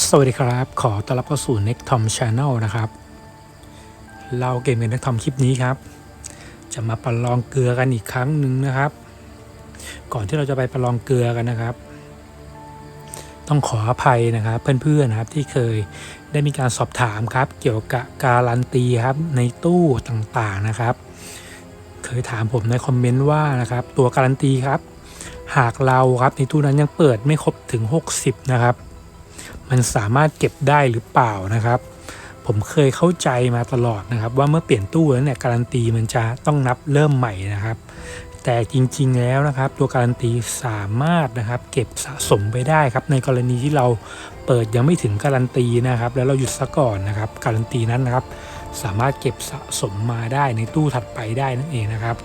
สวัสดีครับ ขอต้อนรับเข้าสู่ Next Tom Channel นะครับ เราเกมกัน Next Tom คลิปนี้ครับ จะมาประลองเกลือกันอีกครั้งหนึ่งนะครับ ก่อนที่เราจะไปประลองเกลือกันนะครับ ต้องขออภัยนะครับ เพื่อนๆนะครับที่เคยได้มีการสอบถามครับ เกี่ยวกับการันตีครับในตู้ต่างๆนะครับ เคยถามผมในคอมเมนต์ว่านะครับ ตัวการันตีครับ หากเราครับในตู้นั้นยังเปิดไม่ครบถึง 60 นะครับ มันสามารถเก็บได้หรือเปล่านะครับ ผมเคยเข้าใจมาตลอดนะครับ ว่าเมื่อเปลี่ยนตู้แล้วเนี่ยการันตีมันจะต้องนับเริ่มใหม่นะครับ แต่จริงๆแล้วนะครับ ตัวการันตีสามารถนะครับ เก็บสะสมไปได้ครับ ในกรณีที่เราเปิดยังไม่ถึงการันตีนะครับ แล้วเราหยุดซะก่อนนะครับ การันตีนั้นนะครับ สามารถเก็บสะสมมาได้ในตู้ถัดไปได้นั่นเองนะครับ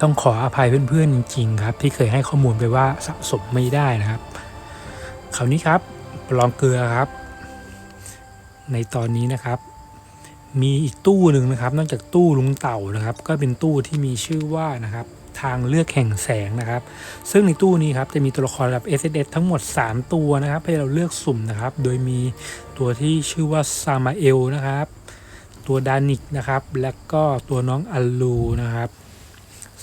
ต้องขออภัยเพื่อนๆจริงๆครับ ที่เคยให้ข้อมูลไปว่าสะสมไม่ได้นะครับ คราวนี้ครับลองเกลือครับ ในตอนนี้นะครับ มีอีกตู้หนึ่งนะครับ นอกจากตู้ลุงเต่านะครับ ก็เป็นตู้ที่มีชื่อว่านะครับ ทางเลือกแห่งแสงนะครับ ซึ่งในตู้นี้ครับจะมีตัวละครระดับ S S S ทั้งหมด 3 ตัวนะครับ ให้เราเลือกสุ่มนะครับ โดยมีตัวที่ชื่อว่าซามาเอลนะครับ ตัวดานิกนะครับ และก็ตัวน้องอัลลูนะครับ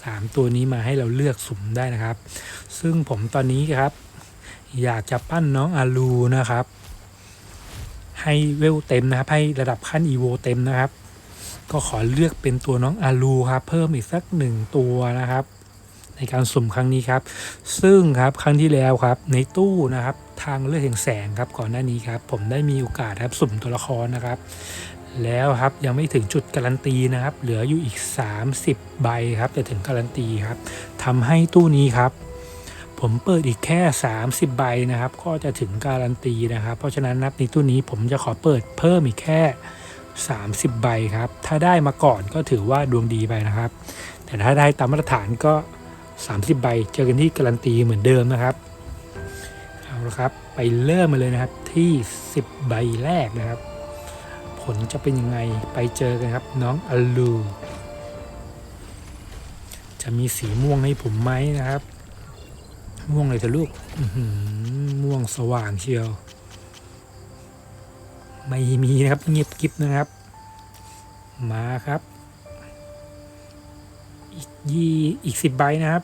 สามตัวนี้มาให้เราเลือกสุ่มได้นะครับ ซึ่งผมตอนนี้ครับ อยากจะปั้นน้องอาลูนะครับ ให้เวลเต็มนะครับ ให้ระดับขั้นอีโวเต็มนะครับ ก็ขอเลือกเป็นตัวน้องอาลูครับ เพิ่มอีกสักหนึ่งตัวนะครับ ในการสุ่มครั้งนี้ครับ ซึ่งครับครั้งที่แล้วครับ ในตู้นะครับ ทางเลือกแห่งแสงครับก่อนหน้านี้ครับ ผมได้มีโอกาสครับสุ่มตัวละครนะครับแล้วครับยังไม่ถึงจุดการันตีนะครับ เหลืออยู่อีก 30 ใบครับจะถึงการันตีครับทำให้ตู้นี้ครับ ผมเปิดอีกแค่ 30 ใบนะครับ ก็จะถึงการันตีนะครับ เพราะฉะนั้นนับในตู้นี้ผมจะขอเปิดเพิ่มอีกแค่ 30 ใบครับ ถ้าได้มาก่อนก็ถือว่าดวงดีไปนะครับ แต่ถ้าได้ตามมาตรฐานก็ 30 ใบ เจอกันที่การันตีเหมือนเดิมนะครับ เอาละครับ ไปเริ่มมาเลยนะครับที่ 10 ใบแรกนะครับ ผลจะเป็นยังไงไปเจอกันครับ น้องอลู จะมีสีม่วงให้ผมไหมนะครับ ม่วงเลยเถอะลูกม่วงสว่างเชียว ไม่มีนะครับเงียบกริบนะครับ มาครับ อีกยี่อีกสิบใบนะครับ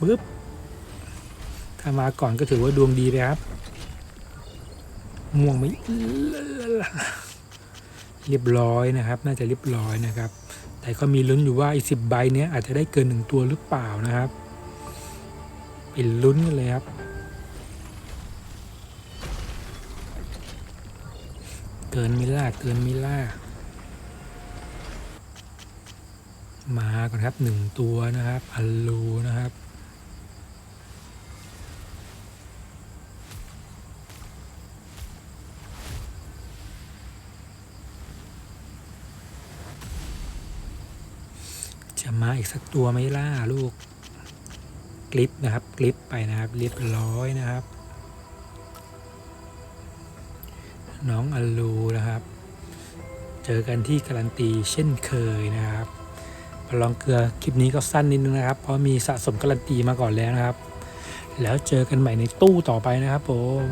ปึ๊บถ้ามาก่อนก็ถือว่าดวงดีเลยครับ ม่วงไม่เรียบร้อยนะครับ น่าจะเรียบร้อยนะครับ แต่ก็มีลุ้นอยู่ว่าอีกสิบใบเนี้ยอาจจะได้เกินหนึ่งตัวหรือเปล่านะครับ เป็นลุ้นกันเลยครับเกินมิล่าเกินมิล่ามาก่อนครับหนึ่งตัวนะครับอัลลูนะครับ จะมาอีกสักตัวไหมล่าลูก กลิปนะครับ กลิปไปนะครับเรียบร้อยนะครับ น้องอลูนะครับ เจอกันที่การันตีเช่นเคยนะครับประลองเกลือคลิปนี้ก็สั้นนิดนึงนะครับ เพราะมีสะสมการันตีมาก่อนแล้วนะครับ แล้วเจอกันใหม่ในตู้ต่อไปนะครับผม